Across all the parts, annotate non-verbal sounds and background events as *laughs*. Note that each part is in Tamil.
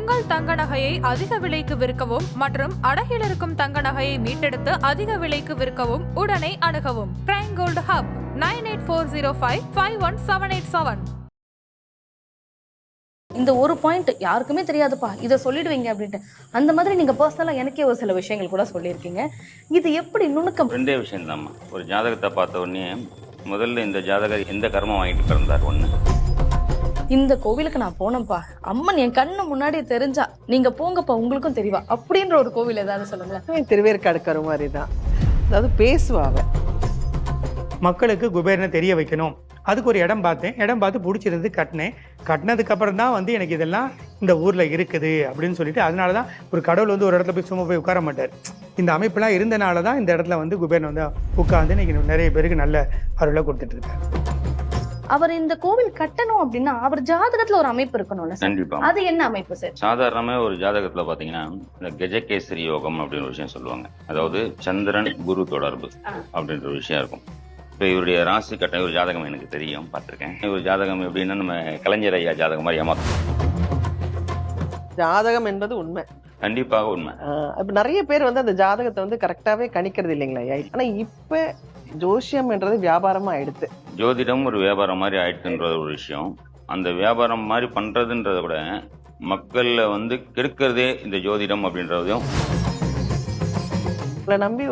உங்கள் தங்க நகையை அதிக விலைக்கு விற்கவும் மற்றும் அடகில் இருக்கும் தங்க நகையை மீட்டெடுத்து அதிக விலைக்கு விற்கவும் உடனே அணுகவும். Prime gold hub nine eight four zero five five one seven eight seven இந்த ஒரு பாயிண்ட் யாருக்குமே தெரியாதுப்பா. இதை சொல்லிடுவீங்க அப்படின்ட்டு. அந்த மாதிரி நீங்க பர்சனலா எனக்கே ஒரு சில விஷயங்கள் கூட சொல்லியிருக்கீங்க. இது எப்படி நுணுக்கம்? ரெண்டே விஷயம் ஒரு ஜாதகத்தை பார்த்த உடனே முதல்ல இந்த ஜாதகர் எந்த கர்மம் வாங்கிட்டு பிறந்தார்? ஒன்று இந்த கோவிலுக்கு நான் போனேன்ப்பா அம்மன் என் கண்ணு முன்னாடி தெரிஞ்சா நீங்க போங்கப்பா உங்களுக்கும் தெரியவா அப்படின்ற ஒரு கோவில் ஏதாவது சொல்லுங்களேன். திருவேற்காடு கரு மாதிரி தான் அதாவது பேசுவா அவ. மக்களுக்கு குபேரனை தெரிய வைக்கணும். அதுக்கு ஒரு இடம் பார்த்தேன். இடம் பார்த்து பிடிச்சிருந்து கட்டினேன். கட்டினதுக்கு அப்புறம் தான் வந்து எனக்கு இதெல்லாம் இந்த ஊரில் இருக்குது அப்படின்னு சொல்லிட்டு அதனால தான் ஒரு கடவுள் வந்து ஒரு இடத்துல போய் சும்மா போய் உட்கார மாட்டார். இந்த அமைப்பெல்லாம் இருந்தனால தான் இந்த இடத்துல வந்து குபேரன் வந்து உட்காந்து இன்னைக்கு நிறைய பேருக்கு நல்ல அருளை கொடுத்துட்டு இருக்காரு. அவர் இந்த கோவில் கட்டணும் அப்படின்னா அவர் ஜாதகத்துல ஒரு அமைப்பு இருக்கணும்ல கண்டிப்பா. அது என்ன அமைப்பு சார்? சாதாரணமாக ஒரு ஜாதகத்தில் பார்த்தீங்கன்னா இந்த கஜகேசரி யோகம் அப்படின்னு ஒரு விஷயம் சொல்லுவாங்க. அதாவது சந்திரன் குரு தொடர்பு அப்படின்ற ஒரு விஷயம் இருக்கும். இப்போ இவருடைய ராசி கட்டம் ஒரு ஜாதகம் எனக்கு தெரியும் பார்த்துருக்கேன். ஒரு ஜாதகம் எப்படின்னா நம்ம கலைஞர் ஐயா ஜாதகம் மாதிரி ஏமாத்தம் ஜாதகம் என்பது உண்மை. கண்டிப்பாக உண்மை. இப்ப நிறைய பேர் வந்து அந்த ஜாதகத்தை வந்து கரெக்டாவே கணிக்கிறது இல்லைங்களா ஐயா ஆனா இப்ப ஜோசியம்ன்றது வியாபாரமா ஆயிடுது ஜோதிடம் ஒரு வியாபாரம் மாதிரி ஆயிடுச்சுன்ற ஒரு விஷயம். அந்த வியாபாரம் மாதிரி பண்றதுன்றதை விட மக்கள்ல வந்து கெடுக்கிறதே இந்த ஜோதிடம் அப்படின்றதையும் எங்களை நம்பி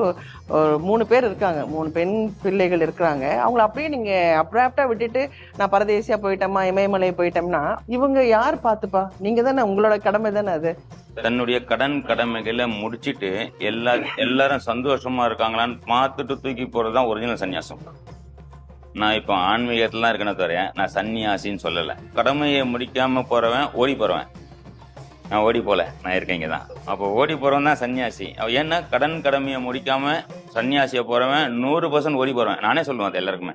ஒரு மூணு பேர் இருக்காங்க. மூணு பெண் பிள்ளைகள் இருக்கிறாங்க. அவங்கள அப்படியே நீங்கள் அப்ராப்டாக விட்டுட்டு நான் பரதேசியாக போயிட்டோமா இமயமலை போயிட்டோம்னா இவங்க யார் பார்த்துப்பா? நீங்கள் தானே உங்களோட கடமை தானே அது? தன்னுடைய கடன் கடமைகளை முடிச்சுட்டு எல்லா எல்லாரும் சந்தோஷமா இருக்காங்களான்னு பார்த்துட்டு தூக்கி போகிறது தான் ஒரிஜினல் சன்னியாசம் நான் இப்போ ஆன்மீகத்துலாம் இருக்கேன்னு தவிர நான் சன்னியாசின்னு சொல்லலை. கடமையை முடிக்காம போறவன் ஓடி போறவன். நான் ஓடி போல. நான் இருக்கேன் இங்கே தான் அப்போ ஓடி போறவன் தான் சன்னியாசி. அவன் ஏன்னா கடன் கடமையை முடிக்காம சன்னியாசியை போறவன் நூறு பர்சன்ட் ஓடி போறவன். நானே சொல்லுவேன் அது எல்லாருக்குமே.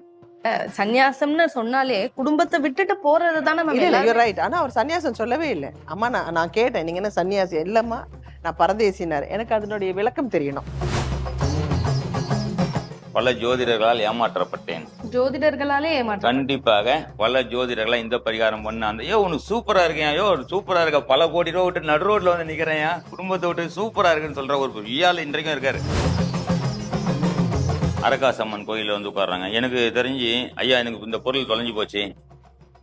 சன்னியாசம்னு சொன்னாலே குடும்பத்தை விட்டுட்டு போறது தானே மேம் இல்ல இல்ல எல்லாரும். யூ ரைட் ஆனா அவர் சன்னியாசம் சொல்லவே இல்லை. அம்மா நான் நான் கேட்டேன் நீங்க என்ன சன்னியாசி? இல்லம்மா நான் பரதேசினார். எனக்கு அதனுடைய விளக்கம் தெரியணும். பல ஜோதிடர்களால் ஏமாற்றப்பட்டேன். ஜோதிடர்களாலே ஏமாற்ற கண்டிப்பாக பல ஜோதிடர்களா இந்த பரிகாரம் பண்ண அந்த ஏ உனக்கு சூப்பரா இருக்கேன். ஐயோ சூப்பரா இருக்க. பல கோடி ரூபா விட்டு நடு ரோட்ல வந்து நிக்கிறேன் குடும்பத்தை விட்டு சூப்பரா இருக்குன்னு சொல்ற ஒரு வியால் இன்றைக்கும் இருக்காரு. அரகாசம்மன் கோயில்ல வந்து உட்கார்றாங்க. எனக்கு தெரிஞ்சு ஐயா எனக்கு இந்த பொருள் தொலைஞ்சு போச்சு.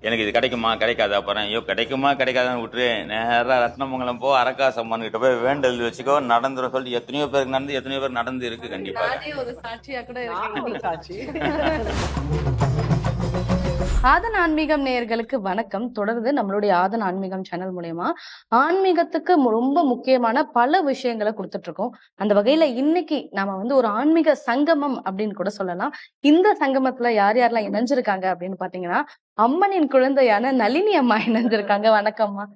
எனக்கு இது கிடைக்குமா? கிடைக்காதா? அப்புறம் ஐயோ கிடைக்குமா? கிடைக்காதான்னு விட்டுரு. நேரா ரத்னமங்கலம் போ அரகாசம்மன் கிட்ட போய் வேண்டல் வச்சுக்கோ. நடந்துரும் சொல்லிட்டு எத்தனையோ பேருக்கு நடந்து எத்தனையோ பேர் நடந்து இருக்கு கண்டிப்பாக சாட்சியா கூட சாட்சி. *laughs* ஆதன் ஆன்மீகம் நேயர்களுக்கு வணக்கம். தொடர்ந்து நம்மளுடைய ஆதன் ஆன்மீகம் சேனல் மூலயமா ஆன்மீகத்துக்கு ரொம்ப முக்கியமான பல விஷயங்களை கொடுத்துட்டு இருக்கோம் அந்த வகையில இன்னைக்கு நாம வந்து ஒரு ஆன்மீக சங்கமம் அப்படின்னு கூட சொல்லலாம். இந்த சங்கமத்துல யார் யாரெல்லாம் இணைஞ்சிருக்காங்க அப்படின்னு பாத்தீங்கன்னா அம்மனின் குழந்தையான நளினி அம்மா இணைஞ்சிருக்காங்க. வணக்கம்மா.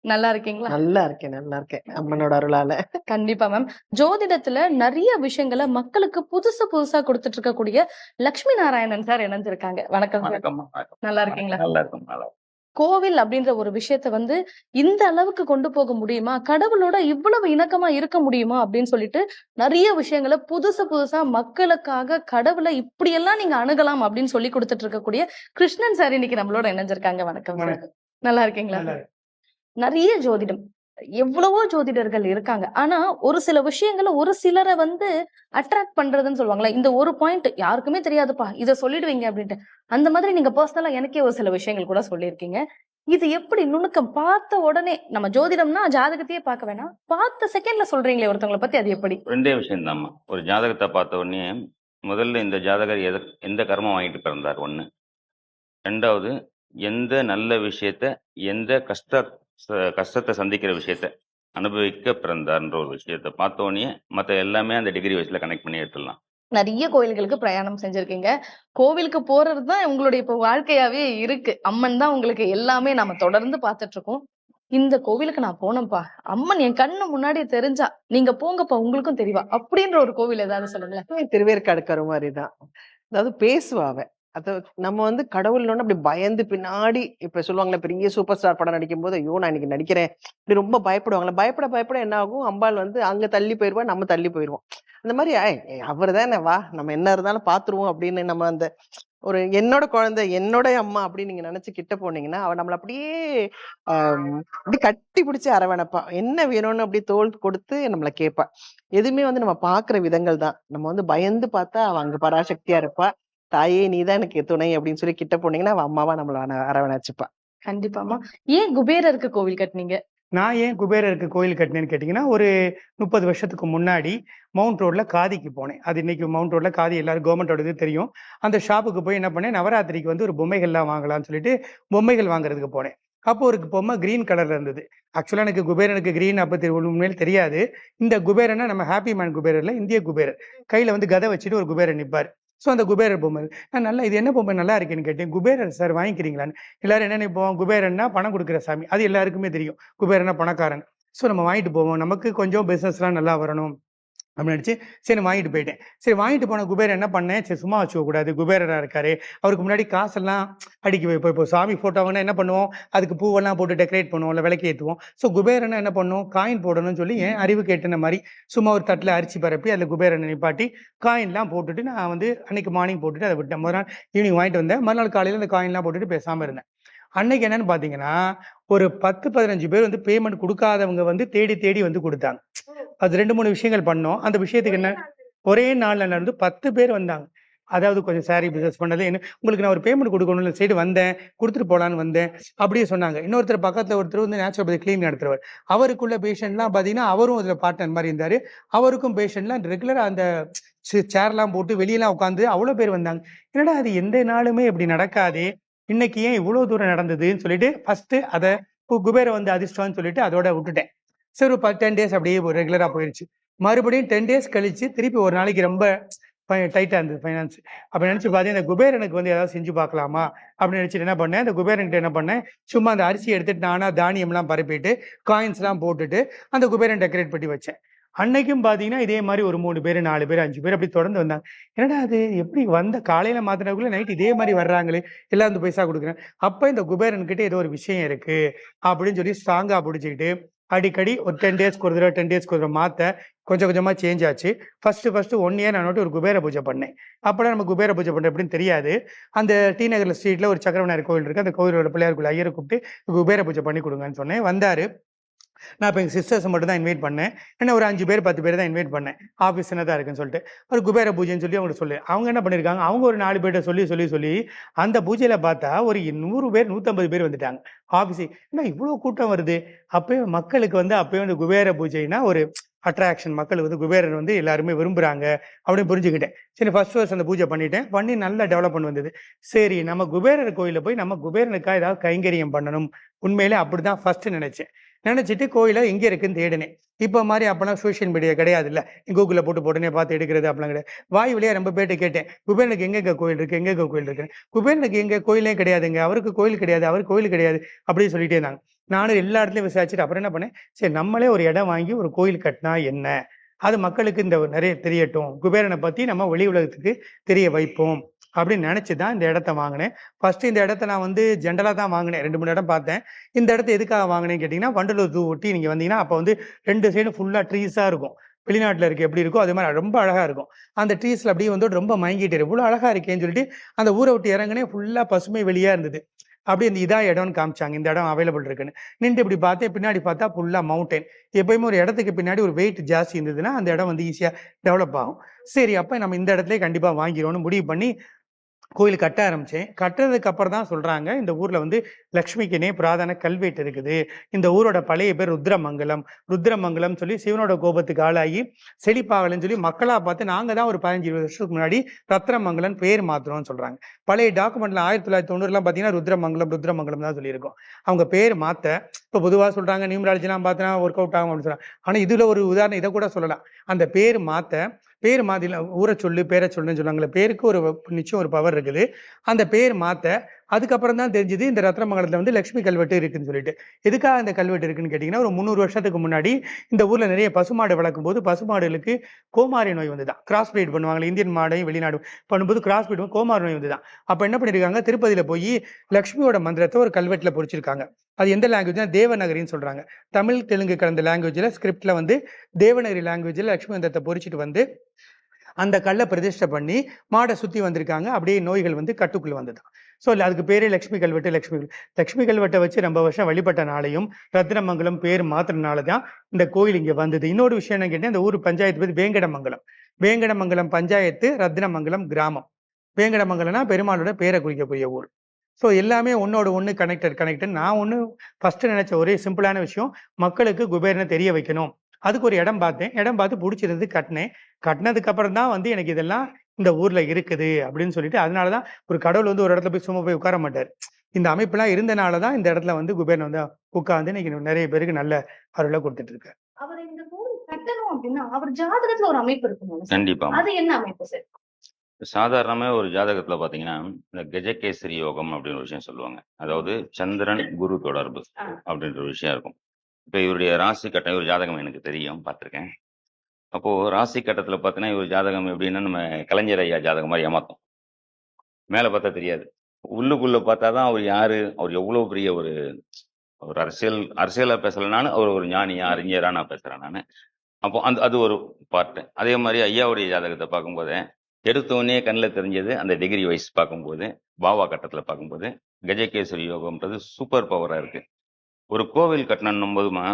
நல்லா இருக்கீங்களா? நல்லா இருக்கேன் நல்லா இருக்கேன். அம்மனோட அருளால. கண்டிப்பா மேம். ஜோதிடத்துல நிறைய விஷயங்களை மக்களுக்கு புதுசு புதுசா கொடுத்துட்டு இருக்கக்கூடிய லட்சுமி நாராயணன் சார் இணைஞ்சிருக்காங்க. வணக்கம். நல்லா இருக்கீங்களா? நல்லா இருக்கும். கோவில் அப்படின்ற ஒரு விஷயத்த வந்து இந்த அளவுக்கு கொண்டு போக முடியுமா? கடவுளோட இவ்வளவு இணக்கமா இருக்க முடியுமா? அப்படின்னு சொல்லிட்டு நிறைய விஷயங்களை புதுசு புதுசா மக்களுக்காக கடவுளை இப்படியெல்லாம் நீங்க அணுகலாம் அப்படின்னு சொல்லி கொடுத்துட்டு இருக்கக்கூடிய கிருஷ்ணன் சார் இன்னைக்கு நம்மளோட இணைஞ்சிருக்காங்க. வணக்கம். நல்லா இருக்கீங்களா. நிறைய ஜோதிடம் எவ்வளவோ ஜோதிடர்கள் இருக்காங்க. ஆனா ஒரு சில விஷயங்களை ஒரு சிலரை வந்து அட்ராக்ட் பண்றதுன்னு சொல்லுவாங்களா இந்த ஒரு பாயிண்ட் யாருக்குமே தெரியாதுப்பா இதை சொல்லிடுவீங்க அப்படின்ட்டு. அந்த மாதிரி நீங்க பர்சனலா எனக்கே ஒரு சில விஷயங்கள் கூட சொல்லியிருக்கீங்க. இது எப்படி நுணுக்கம்? பார்த்த உடனே நம்ம ஜோதிடம்னா ஜாதகத்தையே பார்க்க வேணாம். பார்த்த செகண்ட்ல சொல்றீங்களே ஒருத்தவங்களை பத்தி அது எப்படி? ரெண்டே விஷயம் ஒரு ஜாதகத்தை பார்த்த உடனே முதல்ல இந்த ஜாதகர் எத எந்த கர்மம் வாங்கிட்டு பிறந்தார்? ஒன்று ரெண்டாவது எந்த நல்ல விஷயத்த எந்த கஷ்ட கஷ்டத்தை சந்திக்கிற விஷயத்த அனுபவிக்க பிறந்தார்ன்ற ஒரு விஷயத்த பார்த்த உடனே மற்ற எல்லாமே அந்த டிகிரி வயசுல கனெக்ட் பண்ணி எடுத்துடலாம். நிறைய கோயில்களுக்கு பிரயாணம் செஞ்சிருக்கீங்க. கோவிலுக்கு போறது தான் உங்களுடைய இப்போ வாழ்க்கையாவே இருக்கு. அம்மன் தான் உங்களுக்கு எல்லாமே நம்ம தொடர்ந்து பார்த்துட்டு இருக்கோம் இந்த கோவிலுக்கு நான் போனேன்ப்பா அம்மன் என் கண்ணு முன்னாடி தெரிஞ்சா நீங்க போங்கப்பா உங்களுக்கும் தெரியவா அப்படின்ற ஒரு கோவில் ஏதாவது சொல்லுங்களேன். திருவேற்காடு கரு மாதிரி தான். அதாவது பேசுவா அவ அது நம்ம வந்து கடவுள்னு அப்படி பயந்து பின்னாடி இப்ப சொல்லுவாங்களே பெரிய சூப்பர் ஸ்டார் படம் நடிக்கும் போது ஐயோ நான் இன்னைக்கு நடிக்கிறேன். இப்படி ரொம்ப பயப்படுவாங்களே பயப்பட பயப்பட என்ன ஆகும்? அம்பாள் வந்து அங்க தள்ளி போயிருவா நம்ம தள்ளி போயிருவோம். அந்த மாதிரி அவர் தானே வா நம்ம என்ன இருந்தாலும் பாத்துருவோம். அப்படின்னு நம்ம அந்த ஒரு என்னோட குழந்தை என்னோட அம்மா அப்படின்னு நீங்க நினைச்சு கிட்ட போனீங்கன்னா அவ நம்மள அப்படியே அப்படி கட்டி பிடிச்சி அரவணைப்பா. என்ன வேணும்னு? அப்படியே தோல் கொடுத்து நம்மள கேட்பா எதுவுமே வந்து நம்ம பாக்குற விதங்கள் தான். நம்ம வந்து பயந்து பார்த்தா அவ அங்க பராசக்தியா இருப்பா. தாயே நீதான் எனக்கு துணை அப்படின்னு சொல்லி கிட்ட போனீங்கன்னா அவ அம்மாவா நம்மள அர- அரவணைச்சுப்பா கண்டிப்பாமா ஏன் குபேரருக்கு கோவில் கட்டுனீங்க? நான் ஏன் குபேரருக்கு கோயில் கட்டினேன்னு கேட்டிங்கன்னா ஒரு முப்பது வருஷத்துக்கு முன்னாடி மவுண்ட் ரோட்ல காதிக்கு போனேன். அது இன்னைக்கு மவுண்ட் ரோட்ல காதி எல்லாரும் கவர்மெண்டோடது தெரியும். அந்த ஷாப்புக்கு போய் என்ன பண்ணேன் நவராத்திரிக்கு வந்து ஒரு பொம்மைகள்லாம் வாங்கலாம்னு சொல்லிட்டு பொம்மைகள் வாங்குறதுக்கு போனேன். அப்போ ஒரு பொம்மை கிரீன் கலர்ல இருந்தது. ஆக்சுவலாக எனக்கு குபேரனுக்கு கிரீன் அப்போ தெரி- உண்மையில தெரியாது. இந்த குபேரனை நம்ம ஹாப்பி மேன் குபேரர்ல இந்திய குபேரர். கையில வந்து கதை வச்சுட்டு ஒரு குபேரன் நிற்பார் ஸோ அந்த குபேரர் பொம்மை நான் நல்லா இது என்ன பொம்மை நல்லா இருக்குன்னு கேட்டேன். குபேரர் சார் வாங்கிக்கிறீங்களான்னு. எல்லாரும் என்ன நினைப்போம்? குபேரன்னா பணம் கொடுக்குற சாமி. அது எல்லாருக்குமே தெரியும். குபேரன்னா பணக்காரன். ஸோ நம்ம வாங்கிட்டு போவோம். நமக்கு கொஞ்சம் பிஸ்னஸ்லாம் நல்லா வரணும். அப்படின்னு நினச்சி சரி வாங்கிட்டு போயிட்டேன். சரி வாங்கிட்டு போன குபேரன் என்ன பண்ணேன் சரி சும்மா வச்சுக்க கூடாது குபேரராக இருக்காரு. அவருக்கு முன்னாடி காசெல்லாம் அடிக்க வைப்போம் இப்போ சாமி ஃபோட்டோவாங்கன்னா என்ன பண்ணுவோம்? அதுக்கு பூவெல்லாம் போட்டு டெக்கரேட் பண்ணுவோம் இல்லை விளக்கு ஏற்றுவோம் ஸோ குபேரனை என்ன பண்ணுவோம் காயின் போடணும்னு சொல்லி என் அறிவு கேட்டுன மாதிரி சும்மா ஒரு தட்டில் அரிசி பரப்பி அதில் குபேரனை நிப்பாட்டி காயின்லாம் போட்டுட்டு நான் வந்து அன்னைக்கு மார்னிங் போட்டுட்டு அதை விட்டேன். முதல் நாள் ஈவினிங் வாங்கிட்டு வந்தேன். மறுநாள் காலையில் அந்த காயின்லாம் போட்டுட்டு பேசாமல் இருந்தேன். அன்னைக்கு என்னன்னு பார்த்தீங்கன்னா ஒரு பத்து பதினஞ்சு பேர் வந்து பேமெண்ட் கொடுக்காதவங்க வந்து தேடி தேடி வந்து கொடுத்தாங்க. அது ரெண்டு மூணு விஷயங்கள் பண்ணோம். அந்த விஷயத்துக்கு என்ன ஒரே நாளில் நடந்து பத்து பேர் வந்தாங்க. அதாவது கொஞ்சம் saree பிஸ்னஸ் பண்ணது என்ன உங்களுக்கு நான் ஒரு பேமெண்ட் கொடுக்கணும்னு சைடு வந்தேன் கொடுத்துட்டு போகலான்னு வந்தேன் அப்படியே சொன்னாங்க. இன்னொருத்தர் பக்கத்தில் ஒருத்தர் வந்து நேச்சுரோபதி கிளீன் நடத்துறவர். அவருக்குள்ள பேஷண்ட்லாம் பார்த்தீங்கன்னா அவரும் அதில் பார்ட்னர் மாதிரி இருந்தார். அவருக்கும் பேஷண்ட்லாம் ரெகுலராக அந்த சேர்லாம் போட்டு வெளியெல்லாம் உட்காந்து அவ்வளோ பேர் வந்தாங்க. என்னடா அது எந்த நாளுமே இப்படி நடக்காதே இன்னைக்கு ஏன் இவ்வளோ தூரம் நடந்ததுன்னு சொல்லிட்டு ஃபர்ஸ்ட் அதை குபேர வந்து அதிர்ஷ்டம்னு சொல்லிட்டு அதோட விட்டுட்டேன். சரி ஒரு டென் டேஸ் அப்படியே ரெகுலராக போயிடுச்சு மறுபடியும் டென் டேஸ் கழித்து திருப்பி ஒரு நாளைக்கு ரொம்ப டைட்டாக இருந்தது ஃபைனான்ஸ் அப்போ நினச்சி பார்த்தீங்கன்னா இந்த குபேரனுக்கு வந்து ஏதாவது செஞ்சு பார்க்கலாமா? அப்படின்னு நினச்சிட்டு என்ன பண்ணேன் இந்த குபேரன்கிட்ட என்ன பண்ணேன் சும்மா அந்த அரிசி எடுத்துட்டு நானாக தானியம்லாம் பரப்பிட்டு காயின்ஸ்லாம் போட்டுட்டு அந்த குபேரன் டெக்கரேட் பண்ணி வச்சேன். அன்னைக்கும் பார்த்தீங்கன்னா இதே மாதிரி ஒரு மூணு பேர் நாலு பேர் அஞ்சு பேர் அப்படி தொடர்ந்து வந்தாங்க. என்னடா அது எப்படி வந்த காலையில் மாத்தினக்குள்ள நைட் இதே மாதிரி வர்றாங்களே? எல்லாம் வந்து பைசா கொடுக்குறேன். அப்போ இந்த குபேரன்கிட்ட ஏதோ ஒரு விஷயம் இருக்குது அப்படின்னு சொல்லி ஸ்ட்ராங்காக பிடிச்சிக்கிட்டு அடிக்கடி ஒரு டென் டேஸ்க்கு ஒரு தடவை டென் டேஸ்க்கு ஒரு தடவை மாற்ற கொஞ்சம் கொஞ்சமாக சேஞ்ச் ஆச்சு. ஃபஸ்ட்டு ஃபஸ்ட்டு ஒன் இயர் நான் வந்துட்டு ஒரு குபேர பூஜை பண்ணேன். அப்போலாம் நம்ம குபேர பூஜை பண்ணுறது எப்படின்னு தெரியாது. அந்த டி நகர் ஸ்ட்ரீட்டில் ஒரு சக்கரவனார் கோவில் இருக்குது அந்த கோவிலோட பிள்ளையாருக்குள்ள ஐயரை கூப்பிட்டு குபேர பூஜை பண்ணி கொடுங்கன்னு சொன்னேன். வந்தார். நான் இப்போ எங்கள் சிஸ்டர்ஸை மட்டும் தான் இன்வைட் பண்ணேன். என்ன ஒரு அஞ்சு பேர் பத்து பேர் தான் இன்வைட் பண்ணேன். ஆஃபீஸ் தான் இருக்குன்னு சொல்லிட்டு. ஒரு குபேர பூஜைன்னு சொல்லி அவங்களுக்கு சொல்லி. அவங்க என்ன பண்ணியிருக்காங்க அவங்க ஒரு நாலு பேர்கிட்ட சொல்லி சொல்லி சொல்லி அந்த பூஜையில் பார்த்தா ஒரு நூறு பேர் நூற்றம்பது பேர் வந்துட்டாங்க. ஆஃபீஸு ஏன்னா இவ்வளோ கூட்டம் வருது? அப்போயும் மக்களுக்கு வந்து அப்போயும் வந்து குபேர பூஜைனா ஒரு அட்ராக்ஷன் மக்கள் வந்து குபேரன் வந்து எல்லாருமே விரும்புகிறாங்க அப்படின்னு புரிஞ்சுக்கிட்டேன். சரி ஃபர்ஸ்ட் ஃபர்ஸ்ட் அந்த பூஜை பண்ணிட்டேன். பண்ணி நல்லா டெவலப்மெண்ட் வந்தது. சரி நம்ம குபேரர் கோயிலில் போய் நம்ம குபேரனுக்காக ஏதாவது கைங்கரியம் பண்ணணும். உண்மையிலே அப்படி தான் ஃபஸ்ட்டு நினச்சேன். நினச்சிட்டு கோயிலை எங்கே இருக்குன்னு தேடினேன். இப்போ மாதிரி அப்போலாம் சோஷியல் மீடியா கிடையாது இல்லை கூகுளில் போட்டு போட்டுனே பார்த்து எடுக்கிறது அப்படிலாம் கிடையாது. வாய் வழியாக ரொம்ப பேர்ட்டு கேட்டேன். குபேரனுக்கு எங்கெங்கே கோயில் இருக்குது எங்கெங்கே கோயில் இருக்குன்னு. குபேரனுக்கு எங்கே கோயிலே கிடையாதுங்க. அவருக்கு கோயில் கிடையாது. அவர் கோயில் கிடையாது அப்படின்னு சொல்லிட்டே இருந்தாங்க. நானும் எல்லா இடத்துலையும் விசாரிச்சுட்டு அப்புறம் என்ன பண்ணேன்? சரி நம்மளே ஒரு இடம் வாங்கி ஒரு கோயில் கட்டினா என்ன? அது மக்களுக்கு இந்த நிறைய தெரியட்டும். குபேரனை பற்றி நம்ம வெளி உலகத்துக்கு தெரிய வைப்போம் அப்படின்னு நினச்சி தான் இந்த இடத்த வாங்கினேன். ஃபர்ஸ்ட் இந்த இடத்த நான் வந்து ஜென்ரலாக தான் வாங்கினேன். ரெண்டு மூணு இடம் பார்த்தேன். இந்த இடத்த எதுக்காக வாங்கினேன்னு கேட்டிங்கன்னா வண்டலூர் தூ ஒட்டி நீங்கள் வந்தீங்கன்னா அப்போ வந்து ரெண்டு சைடும் ஃபுல்லாக ட்ரீஸாக இருக்கும். வெளிநாட்டில் இருக்குது எப்படி இருக்கோ அதே மாதிரி ரொம்ப அழகாக இருக்கும். அந்த ட்ரீஸில் அப்படியே வந்து ரொம்ப மயங்கிட்டு இவ்வளோ அழகாக இருக்கேன்னு சொல்லிட்டு அந்த ஊரை விட்டு இறங்கினே ஃபுல்லாக பசுமை வெளியாக இருந்தது. அப்படியே இந்த இதான் இடம்னு காமிச்சாங்க. இந்த இடம் அவைலபிள் இருக்குன்னு. நின்று இப்படி பார்த்தேன் பின்னாடி பார்த்தா ஃபுல்லாக மவுண்டைன் எப்பயுமே ஒரு இடத்துக்கு பின்னாடி ஒரு வெயிட் ஜாஸ்தி இருந்ததுன்னா அந்த இடம் வந்து ஈஸியாக டெவலப் ஆகும். சரி அப்போ நம்ம இந்த இடத்துல கண்டிப்பாக வாங்கிடுவோம்னு முடிவு பண்ணி கோயில் கட்ட ஆரம்பிச்சேன். கட்டுறதுக்கு அப்புறம் தான் சொல்றாங்க இந்த ஊர்ல வந்து லக்ஷ்மிக்குனே புராதன கல்வெட்டு இருக்குது. இந்த ஊரோட பழைய பேர் ருத்ரமங்கலம். ருத்ரமங்கலம் சொல்லி சிவனோட கோபத்துக்கு ஆளாகி செழிப்பாகலன்னு சொல்லி மக்களா பார்த்து நாங்க தான் ஒரு பதினஞ்சு இருபது வருஷத்துக்கு முன்னாடி ரத்னமங்கலம் பேர் மாத்துறோம்னு சொல்றாங்க. பழைய டாக்குமெண்ட்ல ஆயிரத்தி தொள்ளாயிரத்தி தொண்ணூறுலாம் பார்த்தீங்கன்னா ருத்ரமங்கலம் ருத்ரமங்கலம் தான் சொல்லியிருக்கோம். அவங்க பேர் மாத்த இப்போ பொதுவாக சொல்றாங்க நியூமராலஜிலாம் பார்த்தா ஒர்க் அவுட் ஆகும் அப்படின்னு சொல்றாங்க. ஆனா இதுல ஒரு உதாரணம் இதை கூட சொல்லலாம். அந்த பேர் மாத்த பேர் மாதிரி ஊரை சொல்லு பேரை சொல்லுன்னு சொல்லுவாங்களே பேருக்கு ஒரு நிச்சயம் ஒரு பவர் இருக்குது. அந்த பேர் மாற்ற அதுக்கப்புறம் தான் தெரிஞ்சது இந்த ரத்னமங்கலத்தில் வந்து லக்ஷ்மி கல்வெட்டு இருக்குன்னு சொல்லிட்டு. எதுக்காக இந்த கல்வெட்டு இருக்குன்னு கேட்டிங்கன்னா ஒரு முந்நூறு வருஷத்துக்கு முன்னாடி இந்த ஊரில் நிறைய பசுமாடு வளர்க்கும் போது பசுமாடுகளுக்கு கோமாரி நோய் வந்து தான் கிராஸ் பிரீட் பண்ணுவாங்க இந்தியன் மாடையும் வெளிநாடு பண்ணும்போது கிராஸ் பிரீட் கோமாரி நோய் வந்து தான் அப்போ என்ன பண்ணியிருக்காங்க திருப்பதியில் போய் லக்ஷ்மியோட மந்திரத்தை ஒரு கல்வெட்டில் பொறிச்சிருக்காங்க. அது எந்த லாங்குவேஜ்னா தேவநகரின்னு சொல்கிறாங்க தமிழ் தெலுங்கு கலந்த லாங்குவேஜில் ஸ்கிரிப்டில் வந்து தேவநகரி லாங்குவேஜில் லக்ஷ்மி மந்திரத்தை பொறிச்சிட்டு வந்து அந்த கல்லை பிரதிஷ்டை பண்ணி மாடை சுற்றி வந்திருக்காங்க. அப்படியே நோய்கள் வந்து கட்டுக்குள்ளே வந்தது ஸோ அதுக்கு பேரே லக்ஷ்மி கல்வெட்டு லக்ஷ்மி லக்ஷ்மி கல்வெட்டை வச்சு ரொம்ப வருஷம் வழிபட்ட நாளையும் ரத்னமங்கலம் பேர் மாத்திரனால தான் இந்த கோயில் இங்கே வந்தது. இன்னொரு விஷயம் என்ன கேட்டேன் இந்த ஊர் பஞ்சாயத்து பேர் வேங்கடமங்கலம். வேங்கடமங்கலம் பஞ்சாயத்து ரத்னமங்கலம் கிராமம். வேங்கடமங்கலம்னா பெருமாளோட பேரை குறிக்கக்கூடிய ஊர். ஸோ எல்லாமே ஒன்னோட ஒன்று கனெக்டட் கனெக்டட் நான் ஒன்று ஃபஸ்ட்டு நினச்ச ஒரே சிம்பிளான விஷயம் மக்களுக்கு குபேரனை தெரிய வைக்கணும். அதுக்கு ஒரு இடம் பார்த்தேன். இடம் பார்த்து பிடிச்சிருந்து கட்டினேன். கட்டினதுக்கு அப்புறம் தான் வந்து எனக்கு இதெல்லாம் இந்த ஊர்ல இருக்குது அப்படின்னு சொல்லிட்டு அதனால தான் ஒரு கடவுள் வந்து ஒரு இடத்துல போய் சும்மா போய் உட்கார மாட்டார். இந்த அமைப்பெல்லாம் இருந்தனால தான் இந்த இடத்துல வந்து குபேரன் வந்து உட்கார்ந்து இன்னைக்கு நிறைய பேருக்கு நல்ல அருளை கொடுத்துட்டு இருக்காரு. அவர் இந்த கோவில் கட்டணும் அப்படின்னா அவர் ஜாதகத்துல ஒரு அமைப்பு இருக்கும் கண்டிப்பா. அது என்ன அமைப்பு சார்? சாதாரணமே ஒரு ஜாதகத்துல பாத்தீங்கன்னா இந்த கஜகேசரி யோகம் அப்படின்னு ஒரு விஷயம் சொல்லுவாங்க. அதாவது சந்திரன் குரு தொடர்பு. அப்படின்ற ஒரு விஷயம் இருக்கும். இப்ப இவருடைய ராசி கட்டம் இவர் ஜாதகம் எனக்கு தெரியும் பார்த்திருக்கேன். அப்போது ராசி கட்டத்தில் பார்த்தீங்கன்னா இவர் ஜாதகம் எப்படின்னா நம்ம கலைஞர் ஐயா ஜாதகம் மாதிரி ஏமாத்தோம். மேலே பார்த்தா தெரியாது. உள்ளுக்குள்ளே பார்த்தா தான் அவர் யார்? அவர் எவ்வளோ பெரிய ஒரு ஒரு அரசியல் அரசியலாக பேசலைனாலும் அவர் ஒரு ஞானியா அறிஞரா நான் பேசுகிறேன் நான். அப்போ அந்த அது ஒரு பார்ட்டு அதே மாதிரி ஐயாவுடைய ஜாதகத்தை பார்க்கும்போது எடுத்தோடனே கண்ணில் தெரிஞ்சது அந்த டிகிரி வைஸ் பார்க்கும்போது பாவா கட்டத்தில் பார்க்கும்போது கஜகேசரி யோகம்ன்றது சூப்பர் பவராக இருக்குது ஒரு கோவில் கட்டணும் போதுமா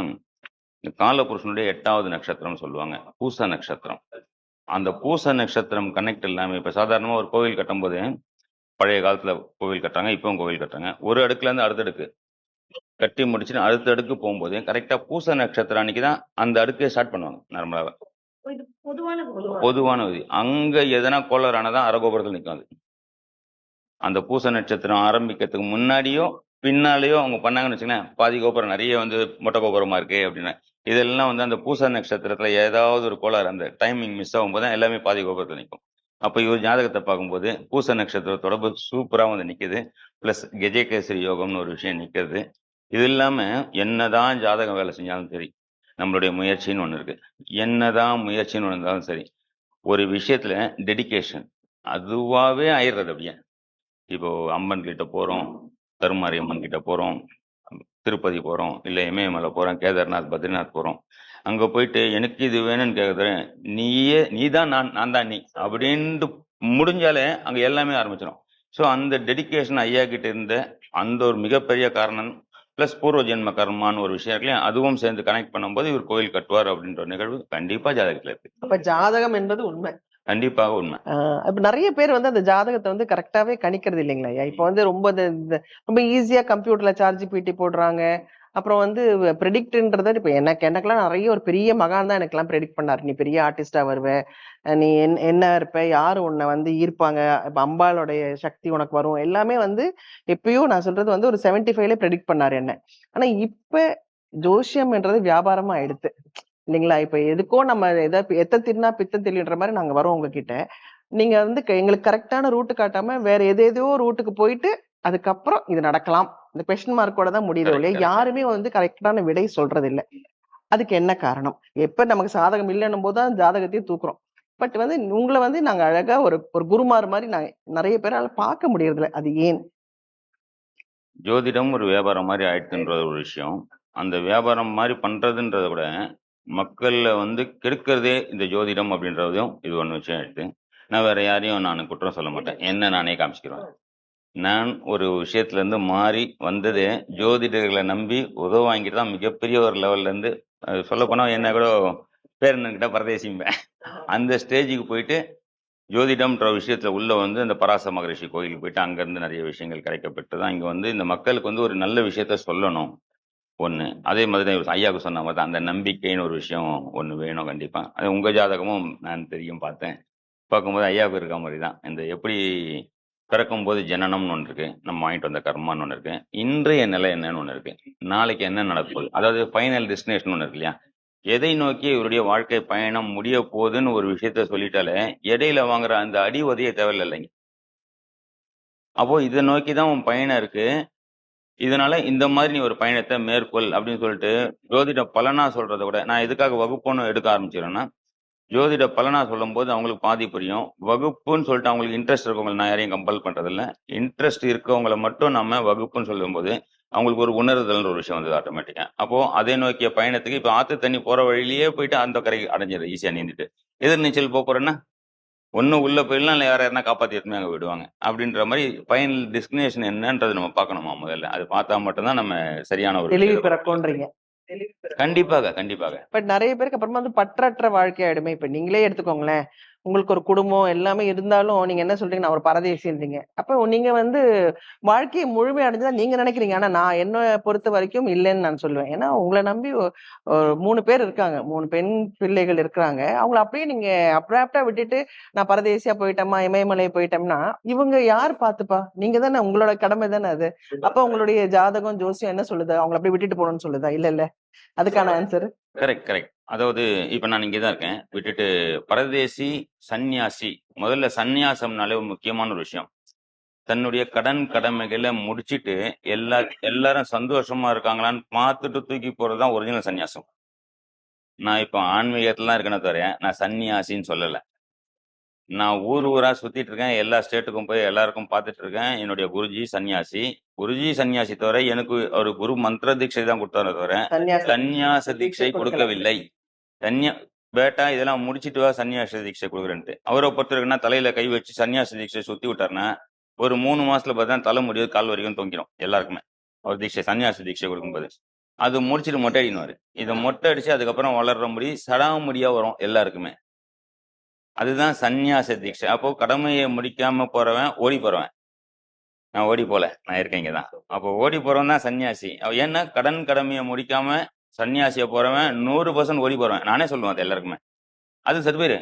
இந்த காலபுருஷனுடைய எட்டாவது நட்சத்திரம்னு சொல்லுவாங்க பூச நட்சத்திரம். அந்த பூச நட்சத்திரம் கனெக்ட் இல்லாமல் இப்போ சாதாரணமாக ஒரு கோவில் கட்டும்போது பழைய காலத்தில் கோவில் கட்டுறாங்க இப்பவும் கோவில் கட்டுறாங்க. ஒரு அடுக்குல இருந்து அடுத்த அடுக்கு. கட்டி முடிச்சுட்டு அடுத்த அடுக்கு போகும்போது கரெக்டாக பூச நட்சத்திரம் அன்னைக்கு தான் அந்த அடுக்கே ஸ்டார்ட் பண்ணுவாங்க நார்மலாக பொதுவான விதி. அங்க எதனா கோளாறானதான் அரகோபுரத்தில் நிற்கும் அது. அந்த பூச நட்சத்திரம் ஆரம்பிக்கிறதுக்கு முன்னாடியோ பின்னாலேயோ அவங்க பண்ணாங்கன்னு வச்சுக்கோங்களேன் பாதி கோபுரம் நிறைய வந்து மொட்டை கோபுரமா இருக்கு அப்படின்னு. இதெல்லாம் வந்து அந்த பூச நட்சத்திரத்தில் ஏதாவது ஒரு கோளாறு அந்த டைமிங் மிஸ் ஆகும்போது தான் எல்லாமே பாதி கோபுரத்தில் நிற்கும் அப்போ இவர் ஜாதகத்தை பார்க்கும்போது பூச நட்சத்திர தொடர்பு சூப்பராக வந்து நிற்கிது ப்ளஸ் கஜகேசரி யோகம்னு ஒரு விஷயம் நிற்கிறது இது இல்லாமல் என்னதான் ஜாதகம் வேலை செஞ்சாலும் சரி நம்மளுடைய முயற்சின்னு ஒன்று இருக்குது என்னதான் முயற்சின்னு ஒன்று இருந்தாலும் சரி ஒரு விஷயத்தில் டெடிகேஷன் அதுவாகவே ஆயிடுறது அப்படியே. இப்போ அம்மன் கிட்ட போகிறோம் கருமாரி அம்மன் கிட்ட போகிறோம் திருப்பதி போகிறோம் இல்லை இமயமலை போகிறோம் கேதார்நாத் பத்ரிநாத் போகிறோம் அங்கே போயிட்டு எனக்கு இது வேணும்னு கேட்குறேன் நீயே நீ தான் நான் நான் தான் நீ அப்படின்ட்டு முடிஞ்சாலே அங்கே எல்லாமே ஆரம்பிச்சிடும் ஸோ அந்த டெடிகேஷன் ஐயா கிட்ட இருந்த அந்த ஒரு மிகப்பெரிய காரணம் ப்ளஸ் பூர்வ ஜென்ம கர்மான்னு ஒரு விஷயம் இல்லையா, அதுவும் சேர்ந்து கனெக்ட் பண்ணும்போது இவர் கோயில் கட்டுவார் அப்படின்ற நிகழ்வு கண்டிப்பாக ஜாதகத்தில் இருக்கு. அப்போ ஜாதகம் என்பது உண்மை. கண்டிப்பாக உண்மை. இப்போ நிறைய பேர் வந்து அந்த ஜாதகத்தை வந்து கரெக்டாகவே கணிக்கிறது இல்லைங்களா? ஐயா வந்து ரொம்ப இந்த- இந்த ரொம்ப ஈஸியாக கம்ப்யூட்டரில் சார்ஜ் பீட்டி போடுறாங்க. அப்புறம் வந்து ப்ரெடிக்ட்ன்றத இப்போ எனக்கு எனக்கெல்லாம் நிறைய ஒரு பெரிய மகான் தான் எனக்கெல்லாம் ப்ரெடிக்ட் பண்ணார். நீ பெரிய ஆர்டிஸ்டாக வருவ. நீ என்- என்ன இருப்ப? யார் உன்னை வந்து ஈர்ப்பாங்க? இப்போ அம்பாளுடைய சக்தி உனக்கு வரும். எல்லாமே வந்து எப்பயோ நான் சொல்றது வந்து ஒரு செவன்ட்டி ஃபைவ்ல ப்ரெடிக்ட் பண்ணாரு என்ன. ஆனால் இப்போ ஜோசியம்ன்றது வியாபாரமாக ஆயிடுது இல்லைங்களா? இப்ப எதுக்கோ நம்ம எதை எத்த தின்னா பித்தம் தெளின்ற மாதிரி நாங்க வரோம் உங்ககிட்ட. நீங்க வந்து எங்களுக்கு கரெக்டான ரூட்டு காட்டாம வேற எது எதோ ரூட்டுக்கு போயிட்டு அதுக்கப்புறம் இது நடக்கலாம். இந்த கொஸ்டின் மார்க்கோட தான் முடியுது இல்லையா. யாருமே வந்து கரெக்டான விடை சொல்றது இல்ல அதுக்கு என்ன காரணம்? எப்ப நமக்கு சாதகம் இல்லைன்னும் போது தான் ஜாதகத்தையும் தூக்குறோம். பட் வந்து உங்களை வந்து நாங்க அழகா ஒரு ஒரு குருமார் மாதிரி நாங்க நிறைய பேரால பார்க்க முடியறது இல்ல அது ஏன்? ஜோதிடம் ஒரு வியாபாரம் மாதிரி ஆயிடுச்சுன்ற ஒரு விஷயம். அந்த வியாபாரம் மாதிரி பண்றதுன்றத விட மக்கள்ல வந்து கெடுக்கிறதே இந்த ஜோதிடம் அப்படின்றதையும் இது ஒன்று விஷயம் எடுத்து நான் வேற யாரையும் நான் குற்றம் சொல்ல மாட்டேன். என்ன நானே காமிச்சிக்கிறேன். நான் ஒரு விஷயத்துல இருந்து மாறி வந்ததே ஜோதிடர்களை நம்பி உதவ வாங்கிட்டு தான் மிகப்பெரிய ஒரு லெவல்ல இருந்து சொல்ல போனா என்ன கூட பேரன்கிட்ட பரதேசிம்பேன். அந்த ஸ்டேஜுக்கு போயிட்டு ஜோதிடம்ன்ற விஷயத்துல உள்ள வந்து இந்த பராச மகரிஷி கோயிலுக்கு போயிட்டு அங்கிருந்து நிறைய விஷயங்கள் கிடைக்கப்பட்டு தான் இங்க வந்து இந்த மக்களுக்கு வந்து ஒரு நல்ல விஷயத்த சொல்லணும். ஒன்று அதே மாதிரி தான் ஐயாவுக்கு சொன்ன மாதிரி தான். அந்த நம்பிக்கைன்னு ஒரு விஷயம் ஒன்று வேணும் கண்டிப்பாக அது உங்கள் ஜாதகமும் நான் தெரியும் பார்த்தேன். பார்க்கும்போது ஐயாவுக்கு இருக்க மாதிரி தான். இந்த எப்படி பிறக்கும் போது ஜனனம்னு ஒன்று இருக்குது நம்ம வாங்கிட்டு வந்த கர்மான்னு ஒன்று இருக்கு. இன்றைய நிலை என்னன்னு ஒன்று இருக்கு. நாளைக்கு என்ன நடப்போகுது? அதாவது ஃபைனல் டெஸ்டினேஷன் ஒன்று இருக்கு இல்லையா? எதை நோக்கி இவருடைய வாழ்க்கை பயணம் முடிய போகுதுன்னு ஒரு விஷயத்த சொல்லிட்டாலே இடையில வாங்குற அந்த அடி உதைய தேவையில்லை இல்லைங்க. அப்போ இதை நோக்கி தான் உன் பயணம் இருக்கு. இதனால இந்த மாதிரி நீ ஒரு பயணத்தை மேற்கொள் அப்படின்னு சொல்லிட்டு ஜோதிட பலனா சொல்றதை விட நான் எதுக்காக வகுப்புன்னு எடுக்க ஆரம்பிச்சிடறேன்னா ஜோதிட பலனா சொல்லும்போது அவங்களுக்கு பாதி புரியும். வகுப்புன்னு சொல்லிட்டு அவங்களுக்கு இன்ட்ரெஸ்ட் இருக்கவங்களை நான் யாரையும் கம்பல் பண்றதில்ல. இன்ட்ரெஸ்ட் இருக்கவங்களை மட்டும் நம்ம வகுப்புன்னு சொல்லும்போது அவங்களுக்கு ஒரு உணர்தல்ன்ற ஒரு விஷயம் வந்தது ஆட்டோமேட்டிக்காக அப்போ அதை நோக்கிய பயணத்துக்கு இப்போ ஆத்து தண்ணி போற வழியிலேயே போயிட்டு அந்த கரைக்கு அடைஞ்சிடும் ஈஸியாக நீந்திட்டு. எதிர் நீச்சல் போக போறேன்னா ஒண்ணு உள்ள போயிடலாம் இல்லை யார காப்பாத்தி எடுத்துமே அங்க விடுவாங்க. அப்படின்ற மாதிரி ஃபைனல் டெஸ்டினேஷன் என்னன்றது நம்ம பார்க்கணுமா முதல்ல? அது பார்த்தா மட்டும்தான் நம்ம சரியான ஒரு தெளிவு முடிவு பிறக்கும்ன்றீங்க. கண்டிப்பாக கண்டிப்பாக. பட் நிறைய பேருக்கு அப்புறமா வந்து பற்றற்ற வாழ்க்கை ஆயிடுமே. இப்ப நீங்களே எடுத்துக்கோங்களேன். உங்களுக்கு ஒரு குடும்பம் எல்லாமே இருந்தாலும் நீங்க என்ன சொல்றீங்க? நான் ஒரு பரதேசின்றீங்க அப்ப நீங்க வந்து வாழ்க்கையை முழுமை அடைஞ்சதா நீங்க நினைக்கிறீங்க. ஆனா நான் என்ன பொறுத்த வரைக்கும் இல்லைன்னு நான் சொல்லுவேன். ஏன்னா உங்களை நம்பி மூணு பேர் இருக்காங்க. மூணு பெண் பிள்ளைகள் இருக்கிறாங்க. அவங்கள அப்படியே நீங்க அப்ராப்டா விட்டுட்டு நான் பரதேசியா போயிட்டேமா இமயமலை போயிட்டோம்னா இவங்க யார் பாத்துப்பா நீங்க தானே உங்களோட கடமை தானே அது. அப்ப உங்களுடைய ஜாதகம் ஜோசியம் என்ன சொல்லுது? அவங்கள அப்படியே விட்டுட்டு போகணும்னு சொல்லுதா? இல்ல இல்ல. அதுக்கான ஆன்சர் கரெக்ட் கரெக்ட் அதாவது இப்போ நான் இங்கே தான் இருக்கேன். விட்டுட்டு பரதேசி சந்நியாசி. முதல்ல சந்நியாசம்னாலே ஒரு முக்கியமான ஒரு விஷயம். தன்னுடைய கடன் கடமைகளை முடிச்சிட்டு எல்லா எல்லாரும் சந்தோஷமா இருக்காங்களான்னு பார்த்துட்டு தூக்கி போறது தான் ஒரிஜினல் சந்நியாசம். நான் இப்போ ஆன்மீகத்துலாம் இருக்கேனே தவிர நான் சன்னியாசின்னு சொல்லலை. நான் ஊர் ஊரா சுத்திட்டு இருக்கேன். எல்லா ஸ்டேட்டுக்கும் போய் எல்லாருக்கும் பார்த்துட்டு இருக்கேன். என்னுடைய குருஜி சன்னியாசி குருஜி சன்னியாசி தவிர எனக்கு ஒரு குரு மந்திர தீட்சை தான் கொடுத்தாரே தவிர சன்னியாசம் சந்நியாச தீட்சை கொடுக்கவில்லை. சன்னியா பேட்டா இதெல்லாம் முடிச்சிட்டு வா சன்னியாச தீட்சை கொடுக்குறேன்ட்டு. அவரை பொறுத்தவரைக்குன்னா தலையில கை வச்சு சன்னியாச தீட்சை சுத்தி விட்டாருன்னா ஒரு மூணு மாசத்துல பார்த்தா தலை முடியாது கால் வரைக்கும் தொங்கிடும் எல்லாருக்குமே. அவர் தீட்சை சன்னியாச தீட்சை கொடுக்கும்போது. அது முடிச்சிட்டு மொட்டை அடினுவார் இதை மொட்டை அடிச்சு அதுக்கப்புறம் வளர்ற முடி சடாமுடியா வரும் எல்லாருக்குமே. அதுதான் சன்னியாச தீட்சை. அப்போ கடமையை முடிக்காம போறவன் ஓடி போறவன். நான் ஓடி போல. நான் இருக்கேன் இங்கே தான் அப்போ ஓடி போறவன் தான் சன்னியாசி. ஏன்னா கடன் கடமையை முடிக்காம சன்னியாசியை போறவன் நூறு பர்சன்ட் ஓடி போறவன். நானே சொல்லுவேன் அது எல்லாருக்குமே. அது சத்து பேரு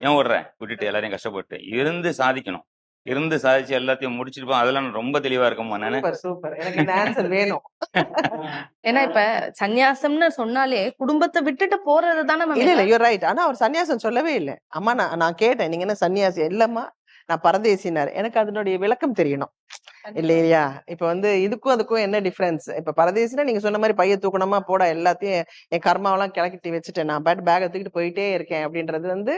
ஏன் ஓடுற? விட்டுட்டு எல்லாரையும் கஷ்டப்பட்டு இருந்து சாதிக்கணும். இருந்து சாதிச்சு எல்லாத்தையும் முடிச்சிருப்போம் அதெல்லாம் ரொம்ப தெளிவா இருக்கமா நானு. Super super. எனக்கு இந்த ஆன்சர் வேணும். *laughs* ஏன்னா இப்ப சந்நியாசம்னு சொன்னாலே குடும்பத்தை விட்டுட்டு போறது தானே இல்ல இல்ல யூர் ரைட் ஆனா அவர் சன்னியாசம் சொல்லவே இல்லை. அம்மா நான் நான் கேட்டேன் நீங்க என்ன சன்னியாசி? இல்லம்மா நான் பரதேசினார். எனக்கு அதனுடைய விளக்கம் தெரியணும். இல்லையா? இப்ப வந்து இதுக்கும் அதுக்கும் என்ன டிஃபரன்ஸ் இப்ப பரதேசினா நீங்க சொன்ன மாதிரி பைய தூக்கணுமா போட எல்லாத்தையும் என் கர்மாவெல்லாம் கிளக்கிட்டு வச்சுட்டேன். நான் பேட் பேக் தூக்கிட்டு போயிட்டே இருக்கேன் அப்படின்றது வந்து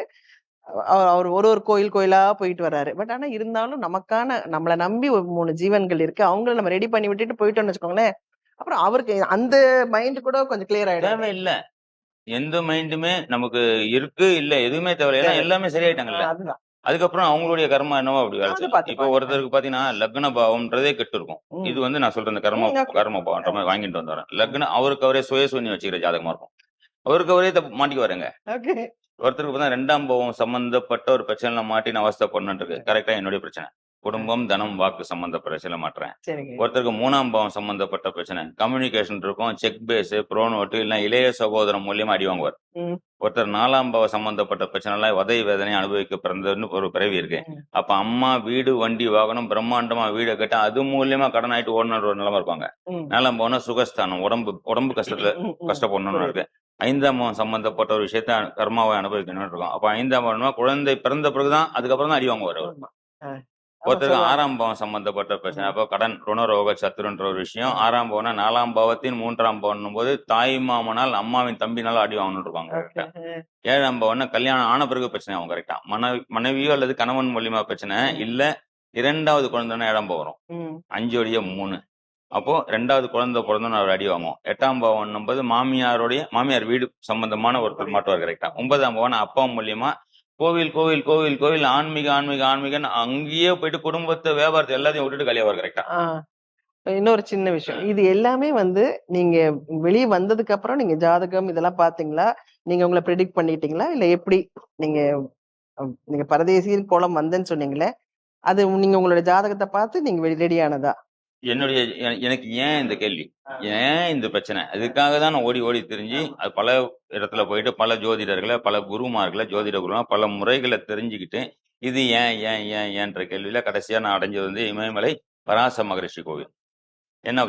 அவர் ஒரு ஒரு கோயில் கோயிலா போயிட்டு வர்றாரு. பட் ஆனா இருந்தாலும் நமக்கான நம்மளை நம்பி ஒரு மூணு ஜீவன்கள் இருக்கு. அவங்கள நம்ம ரெடி பண்ணி விட்டுட்டு போயிட்டோம்னு வச்சுக்கோங்களேன் அப்புறம் அவருக்கு அந்த மைண்ட் கூட கொஞ்சம் கிளியர் ஆயிடும். இல்ல எந்த மைண்டுமே நமக்கு இருக்கு இல்ல எதுவுமே தேவை ஏன்னா எல்லாமே சரியாயிட்டாங்கல்ல. அதுதான். அதுக்கப்புறம் அவங்களுடைய கர்மா என்னவோ அப்படி வேலை இப்போ. ஒருத்தருக்கு பாத்தீங்கன்னா லக்ன பாவம்ன்றதே கெட்டு இருக்கும். இது வந்து நான் சொல்றேன் கர்ம. கர்ம பாவம்ன்ற மாதிரி வாங்கிட்டு வந்தவரேன் லக்ன அவருக்கு அவரே சுய சூன்யம் வச்சுக்கிற ஜாதகமா இருக்கும். அவருக்கு அவரே தப்பு மாட்டிக்கு வரேங்க ஒருத்தருக்கு பார்த்தா ரெண்டாம் பாவம் சம்பந்தப்பட்ட ஒரு பிரச்சனைல மாட்டி நான் அவஸ்தை இருக்கு கரெக்டா என்னுடைய பிரச்சனை. குடும்பம் தனம் வாக்கு சம்பந்தப்பட்ட பிரச்சனை சரிங்க. ஒருத்தருக்கு மூணாம் பாவம் சம்பந்தப்பட்ட பிரச்சனை. கம்யூனிகேஷன் இருக்கும் செக் பேஸ் ப்ரோனோட்டு இல்ல இளைய சகோதரம் மூலியமா அடி வாங்குவார். ஒருத்தர் நாலாம் பாவ சம்பந்தப்பட்ட பிரச்சனை எல்லாம் உதவி வேதனை அனுபவிக்க பிறந்ததுன்னு ஒரு பிறவி இருக்கு. அப்ப அம்மா வீடு வண்டி வாகனம் பிரம்மாண்டமா வீடை கட்ட அது மூலியமா கடன் ஆயிட்டு ஓடுன ஒரு நிலைமை இருப்பாங்க. நாலாம் போனா சுகஸ்தானம் உடம்பு உடம்பு கஷ்டத்துல. கஷ்டப்படணும்னு இருக்கு. ஐந்தாம் பாவம் சம்பந்தப்பட்ட ஒரு விஷயத்த கர்மாவை அனுபவிக்கணும்னு இருக்கும். அப்ப ஐந்தாம் பாவம்னா குழந்தை பிறந்த பிறகுதான் அதுக்கப்புறம் தான் அடி வாங்குவார். ஒருத்தருக்கு ஆறாம் பாவம் சம்பந்தப்பட்ட பிரச்சனை. அப்போ கடன் ருணரோக சத்துருன்ற ஒரு விஷயம். ஆறாம் பாவம்னா நாலாம் பாவத்தின் மூன்றாம் பாவம் போது தாய் மாமனால் அம்மாவின் தம்பினால அடி வாங்கணும்னு இருப்பாங்க. கரெக்டா? ஏழாம் பாவம்னா கல்யாணம் ஆன பிறகு பிரச்சனை ஆகும் கரெக்டா? மனைவி மனைவியோ அல்லது கணவன் மூலியமா பிரச்சனை இல்ல இரண்டாவது குழந்தைன்னா ஏழாம் பாவம் வரும். ம். அஞ்சு வழியா மூணு. அப்போ ரெண்டாவது குழந்தை பிறந்தோன்னு அவர் அடி வாங்குவோம். எட்டாம் பாவம் போது மாமியாருடைய மாமியார் வீடு சம்பந்தமான ஒருத்தர் மாட்டுவார் கரெக்டா? ஒன்பதாம் பாவம் அப்பா மூலியமா கோவில் கோவில் கோவில் கோவில் ஆன்மீக ஆன்மீக ஆன்மீகன்னு அங்கேயே போயிட்டு குடும்பத்தை வியாபாரத்தை எல்லாத்தையும் விட்டுட்டு கல்யாணம் கரெக்டா இன்னொரு சின்ன விஷயம். இது எல்லாமே வந்து நீங்க வெளியே வந்ததுக்கு அப்புறம் நீங்க ஜாதகம் இதெல்லாம் பாத்தீங்களா நீங்க உங்களை ப்ரெடிக்ட் பண்ணிட்டீங்களா? இல்ல எப்படி நீங்க நீங்க பரதேசியில் கோலம் வந்தேன்னு சொன்னீங்களே அது நீங்க உங்களோட ஜாதகத்தை பார்த்து நீங்க ரெடியானதா என்னுடைய எனக்கு ஏன் இந்த கேள்வி? ஏன் இந்த பிரச்சனை? அதுக்காக தான் நான் ஓடி ஓடி தெரிஞ்சு அது பல இடத்துல போயிட்டு பல ஜோதிடர்களை பல குருமார்களை ஜோதிட குருமா பல முறைகளை தெரிஞ்சுக்கிட்டு இது ஏன் ஏன் ஏன் ஏன்ற கேள்வியில கடைசியா நான் அடைஞ்சது வந்து இமயமலை பராச மகரிஷி கோவில். என்ன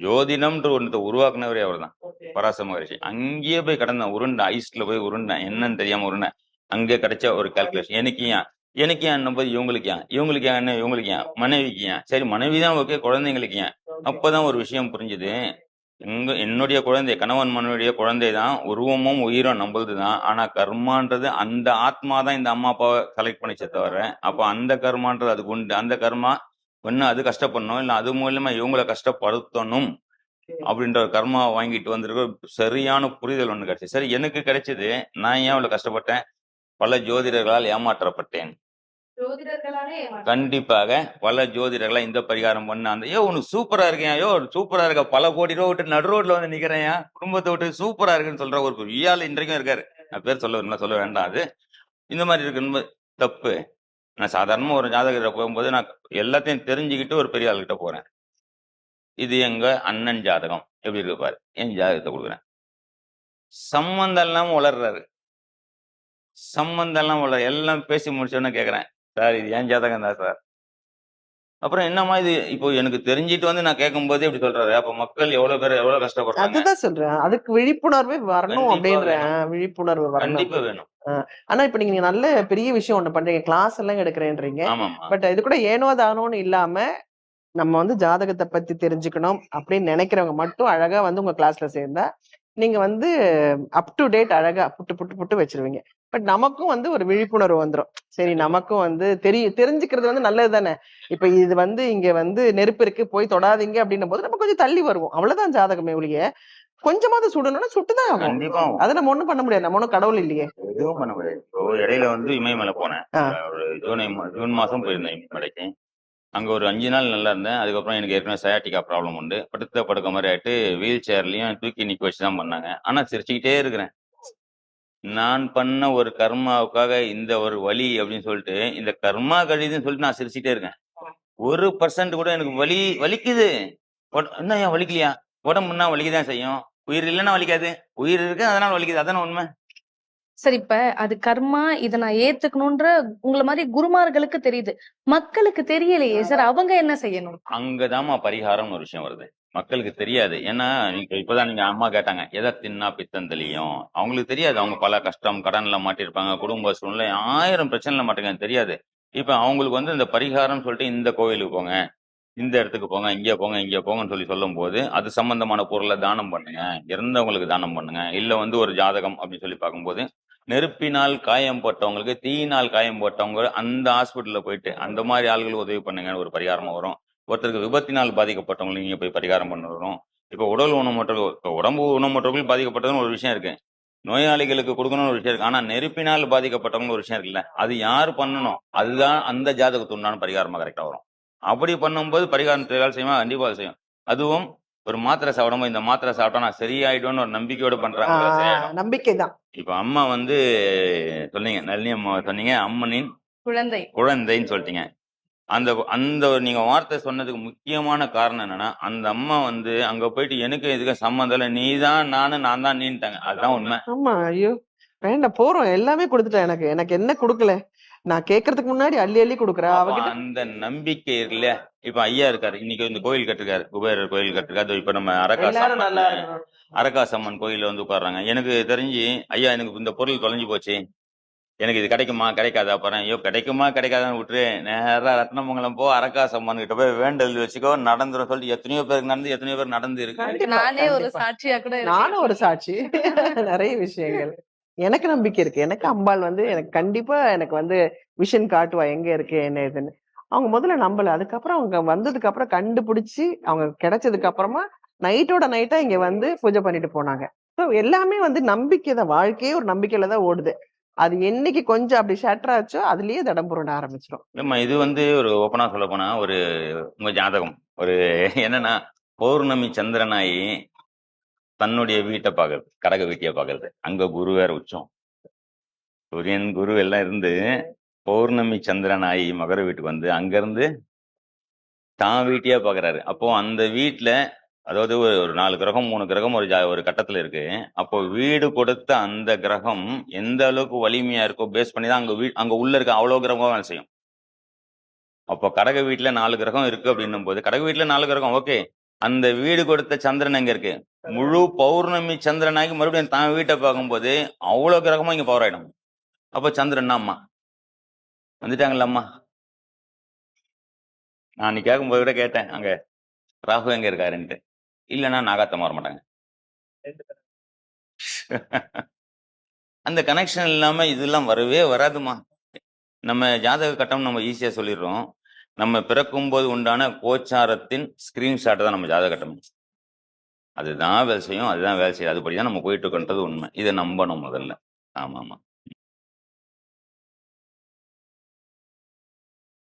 ஜோதிடம்ன்ற ஒன்றத்தை உருவாக்குனவரே அவர் தான் பராச மகரிஷி. அங்கேயே போய் கடந்தேன் உருண்டேன் ஐஸ்ல போய் உருண்டேன் என்னன்னு தெரியாம உருண்டேன் அங்கே கிடைச்ச ஒரு கால்குலேஷன் எனக்கு ஏன்? எனக்கு ஏன் போது இவங்களுக்கு ஏன்? இவங்களுக்கு ஏன் என்ன இவங்களுக்கு ஏன்? மனைவிக்கு ஏன்? சரி மனைவி தான் ஓகே குழந்தைங்களுக்கு ஏன்? அப்பதான் ஒரு விஷயம் புரிஞ்சுது. எங்க என்னுடைய குழந்தை கணவன் மனைவியுடைய குழந்தை தான் உருவமும் உயிரும் நம்மளது தான் ஆனா கர்மான்றது அந்த ஆத்மா தான் இந்த அம்மா அப்பாவை செலக்ட் பண்ணிச்சே தவிர அப்போ அந்த கர்மான்றது அதுக்கு உண்டு. அந்த கர்மா ஒண்ணு அது கஷ்டப்படணும்? இல்ல அது மூலயமா இவங்கள கஷ்டப்படுத்தணும்? அப்படின்ற ஒரு கர்மாவை வாங்கிட்டு வந்திருக்க சரியான புரிதல் ஒன்று கிடைச்சு சரி எனக்கு கிடைச்சது. நான் ஏன் அவ்வளோ கஷ்டப்பட்டேன்? பல ஜோதிடர்களால் ஏமாற்றப்பட்டேன். கண்டிப்பாக பல ஜோதிடர்களா இந்த பரிகாரம் பண்ண அந்த ஐயோ உனக்கு சூப்பரா இருக்கேன் ஐயோ சூப்பரா இருக்க பல கோடி ரூபா விட்டு நடு ரோட்ல வந்து நிக்கிறேன் குடும்பத்தை விட்டு சூப்பரா இருக்குன்னு சொல்ற ஒரு ஆள் இன்றைக்கும் இருக்காரு. நான் பேர் சொல்ல விரும்பல, சொல்ல வேண்டாம் அது. இந்த மாதிரி இருக்கு தப்பு. நான் சாதாரணமா ஒரு ஜாதகத்தை போகும்போது நான் எல்லாத்தையும் தெரிஞ்சுக்கிட்டு ஒரு பெரிய ஆள்கிட்ட போறேன். இது எங்க அண்ணன் ஜாதகம். எப்படி இருக்கு பாரு? என் ஜாதகத்தை கொடுக்குறேன். சம்மந்தம் இல்லாம வளர்றாரு சம்மந்தம் எல்லாம் வளர எல்லாம் பேசி முடிச்சோன்னு கேக்குறேன். சார் இது ஏன் ஜாதகம் தான் சார். அப்புறம் என்னம்மா இது? இப்போ எனக்கு தெரிஞ்சிட்டு வந்து நான் கேட்கும்போது இப்படி சொல்றாரு. அப்ப மக்கள் எவ்வளவு பேர் எவ்வளவு கஷ்டப்படுறாங்க? அதுதான் சொல்றேன். அதுக்கு விழிப்புணர்வே வரணும் அப்படின்ற. விழிப்புணர்வு வரணும். கண்டிப்பா வேணும். ஆனா இப்ப நீங்க நல்ல பெரிய விஷயம் ஒண்ணு பண்றீங்க. கிளாஸ் எல்லாம் எடுக்கிறேன்றீங்க. பட் இது கூட ஏனோ தானோன்னு இல்லாம நம்ம வந்து ஜாதகத்தை பத்தி தெரிஞ்சுக்கணும் அப்படின்னு நினைக்கிறவங்க மட்டும் அழகா வந்து உங்க கிளாஸ்ல சேர்ந்தா நீங்க வந்து அப் டு டேட் அழகா புட்டு புட்டு புட்டு வச்சிருவீங்க. பட் நமக்கும் வந்து ஒரு விழிப்புணர்வு வந்துரும். சரி நமக்கும் வந்து தெரிய தெரிஞ்சுக்கிறது வந்து நல்லது தானே? இப்ப இது வந்து இங்க வந்து நெருப்பு இருக்கு போய் தொடாதீங்க அப்படின்னும் போது நம்ம கொஞ்சம் தள்ளி வருவோம். அவ்வளவுதான் ஜாதகமே ஒழிய கொஞ்சமாவது சுடணும்னா சுட்டுதான் ஆகும் கண்டிப்பா. அதை நம்ம ஒண்ணும் பண்ண முடியாது. நம்ம ஒண்ணும் கடவுள் இல்லையே. எதுவும் பண்ண முடியாது. இடையில வந்து இமயமலை போனேன். ஒரு ஜூனை ஜூன் மாசம் போயிருந்தேன் இமயமலைக்கு அங்க ஒரு அஞ்சு நாள் நல்லா இருந்தேன். அதுக்கப்புறம் எனக்கு ஏற்கனவே சயாட்டிக்கா ப்ராப்ளம் உண்டு. படுத்த படுக்க மாதிரி ஆயிட்டு வீல் சேர்லயும் தூக்கி நிக்க வச்சு தான் பண்ணாங்க. ஆனா சிரிச்சுக்கிட்டே இருக்கிறேன். நான் பண்ண ஒரு கர்மாவுக்காக இந்த ஒரு வலி அப்படின்னு சொல்லிட்டு இந்த கர்மா கழிதுன்னு சொல்லிட்டு நான் சிரிச்சுட்டே இருக்கேன். ஒரு பர்சன்ட் கூட எனக்கு வலி வலிக்குது. என்ன ஏன் வலிக்கலையா? உடம்புன்னா வலிக்கதான் செய்யும்? உயிர் இல்லைன்னா வலிக்காது. உயிர் இருக்கு அதனால வலிக்குது. அதானே உண்மை? சரி இப்ப அது கர்மா இதை நான் ஏத்துக்கணும்ன்ற உங்களை மாதிரி குருமார்களுக்கு தெரியுது. மக்களுக்கு தெரியலையே சார் அவங்க என்ன செய்யணும்? அங்கதாம்மா பரிகாரம்னு ஒரு விஷயம் வருது. மக்களுக்கு தெரியாது. ஏன்னா நீங்க இப்பதான் நீங்க அம்மா கேட்டாங்க எதை தின்னா பித்தம் தெளியும் அவங்களுக்கு தெரியாது. அவங்க பல கஷ்டம் கடன்ல மாட்டிருப்பாங்க குடும்ப சூழ்நிலை ஆயிரம் பிரச்சனைல மாட்டேங்க தெரியாது. இப்ப அவங்களுக்கு வந்து இந்த பரிகாரம் சொல்லிட்டு இந்த கோவிலுக்கு போங்க இந்த இடத்துக்கு போங்க இங்கே போங்க இங்கே போங்கன்னு சொல்லி சொல்லும் போது அது சம்பந்தமான பொருளை தானம் பண்ணுங்க இறந்தவங்களுக்கு தானம் பண்ணுங்க இல்லை வந்து ஒரு ஜாதகம் அப்படின்னு சொல்லி பார்க்கும்போது நெருப்பினால் காயம் போட்டவங்களுக்கு தீயினால் காயம் போட்டவங்க அந்த ஹாஸ்பிட்டலில் போயிட்டு அந்த மாதிரி ஆள்கள் உதவி பண்ணுங்கன்னு ஒரு பரிகாரமாக வரும். ஒருத்தருக்கு விபத்தினால் பாதிக்கப்பட்டவங்களுக்கு நீங்க போய் பரிகாரம் பண்ண வரும் இப்போ உடல் ஊனமுற்றவர்கள் இப்போ உடம்பு ஊனமுற்றவர்கள் பாதிக்கப்பட்டதுன்னு ஒரு விஷயம் இருக்கு. நோயாளிகளுக்கு கொடுக்கணும்னு ஒரு விஷயம் இருக்கு. ஆனா நெருப்பினால் பாதிக்கப்பட்டவங்க ஒரு விஷயம் இருக்குல்ல? அது யார் பண்ணணும்? அதுதான் அந்த ஜாதகத்து உண்டான பரிகாரமா கரெக்டா வரும். அப்படி பண்ணும்போது பரிகாரம் வேலை செய்யுமா? கண்டிப்பா அது செய்யும். அதுவும் ஒரு மாத்திரை சாப்பிடும்போது இந்த மாத்திரை சாப்பிட்டா நான் சரியாயிடும்னு ஒரு நம்பிக்கையோட பண்றாங்க. நம்பிக்கை தான். இப்ப அம்மா வந்து சொன்னீங்க நளினி அம்மா சொன்னீங்க. அம்மனின் குழந்தை. குழந்தைன்னு சொல்லிட்டீங்க. அந்த அந்த நீங்க வார்த்தை சொன்னதுக்கு முக்கியமான காரணம் என்னன்னா அந்த அம்மா வந்து அங்க போயிட்டு எனக்கு இதுக்கு சம்மந்தம் இல்லை. நீ தான் நானு நான் தான் நீன்ட்டாங்க. அதுதான் உண்மை. ஆமா ஐயோ. வேண்டாம் போறோம். எல்லாமே கொடுத்துட்டேன் எனக்கு. எனக்கு என்ன கொடுக்கல? நான் கேக்குறதுக்கு முன்னாடி அள்ளி அள்ளி கொடுக்குறா அவகிட்ட. அந்த நம்பிக்கை இருக்குல்ல இப்ப ஐயா இருக்காரு. இன்னைக்கு இந்த கோயில் கட்டிருக்காரு. குபேரர் கோயில் கட்டிருக்காரு. இப்ப நம்ம அரகாசு எல்லாரும் நல்லா இருக்கணும் கோயில்ல வந்து உட்கார்றாங்க. எனக்கு தெரிஞ்சு ஐயா எனக்கு இந்த பொருள் தொலைஞ்சு போச்சு. எனக்கு இது கிடைக்குமா? கிடைக்காதா? அப்புறம் ஐயோ கிடைக்குமா? கிடைக்காதான்னு விட்டுரு. நேரா ரத்னமங்கலம் போ அரகாசு அம்மன் கிட்ட போய் வேண்டல் வச்சுக்கோ நடந்துரும் சொல்லிட்டு எத்தனையோ பேருக்கு நடந்து எத்தனையோ பேர் நடந்து இருக்கு நானே ஒரு. சாட்சியா கூட இருக்கேன். நானும் ஒரு சாட்சி. நிறைய விஷயங்கள். எனக்கு நம்பிக்கை இருக்கு. எனக்கு அம்பாள் வந்து எனக்கு கண்டிப்பா எனக்கு வந்து விஷன் காட்டுவா எங்க இருக்கு என்ன ஏதுன்னு. அவங்க முதல்ல நம்பல. அதுக்கப்புறம் அவங்க வந்ததுக்கு அப்புறம் கண்டுபிடிச்சு அவங்க கிடைச்சதுக்கு அப்புறமா நைட்டோட நைட்டா இங்க வந்து பூஜை பண்ணிட்டு போனாங்க. ஸோ எல்லாமே வந்து நம்பிக்கை தான் வாழ்க்கையே ஒரு நம்பிக்கையில தான் ஓடுது. அது என்னைக்கு கொஞ்சம் அப்படி ஷட்டர் ஆச்சோ அதுலயே தடம் புரண்ட ஆரம்பிச்சிடும் இல்லம்மா இது வந்து ஒரு ஓப்பனா சொல்ல போனா ஒரு உங்க ஜாதகம். ஒரு என்னன்னா பௌர்ணமி சந்திரனாயி தன்னுடைய வீட்டை பார்க்கறது கடக வீட்டைய பார்க்கறது அங்க குரு வேற உச்சம். சூரியன் குரு எல்லாம் இருந்து பௌர்ணமி சந்திரனாயி மகர வீட்டுக்கு வந்து அங்க இருந்து தான் வீட்டையா பாக்குறாரு. அப்போ அந்த வீட்டுல அதாவது ஒரு நாலு கிரகம் மூணு கிரகம் ஒரு ஜா ஒரு கட்டத்துல இருக்கு. அப்போ வீடு கொடுத்த அந்த கிரகம் எந்த அளவுக்கு வலிமையா இருக்கோ பேஸ் பண்ணி தான் அங்க வீ அங்க உள்ள இருக்க அவ்வளோ கிரகம் வேலை செய்யும். அப்போ கடக வீட்டில் நாலு கிரகம் இருக்கு அப்படின்னும் போது கடக வீட்டில் நாலு கிரகம் ஓகே அந்த வீடு கொடுத்த சந்திரன் எங்க இருக்கு? முழு பௌர்ணமி சந்திரனாகி மறுபடியும் தான் வீட்டை பார்க்கும்போது அவ்வளவு கிரகமும் இங்க பவர் ஆயிடும். அப்போ சந்திரன் அம்மா? வந்துட்டாங்கல்ல அம்மா? நான் அன்னைக்கு கேட்கும்போது கூட கேட்டேன் அங்க ராகு எங்க இருக்காருன்ட்டு. இல்லைன்னா நாகாத்தம் வர மாட்டாங்க அந்த கனெக்ஷன் இல்லாமல் இதெல்லாம் வரவே வராதுமா. நம்ம ஜாதக கட்டம் நம்ம ஈஸியாக சொல்லிடுறோம். நம்ம பிறக்கும்போது உண்டான கோச்சாரத்தின் ஸ்கிரீன்ஷாட்டை தான் நம்ம ஜாதக கட்டம். அதுதான் வேலை செய்யும் அதுதான் வேலை செய்யும் அதுபடி தான் நம்ம போயிட்டு இருக்கன்றது உண்மை. இதை நம்பணும் முதல்ல. ஆமாம் ஆமாம்.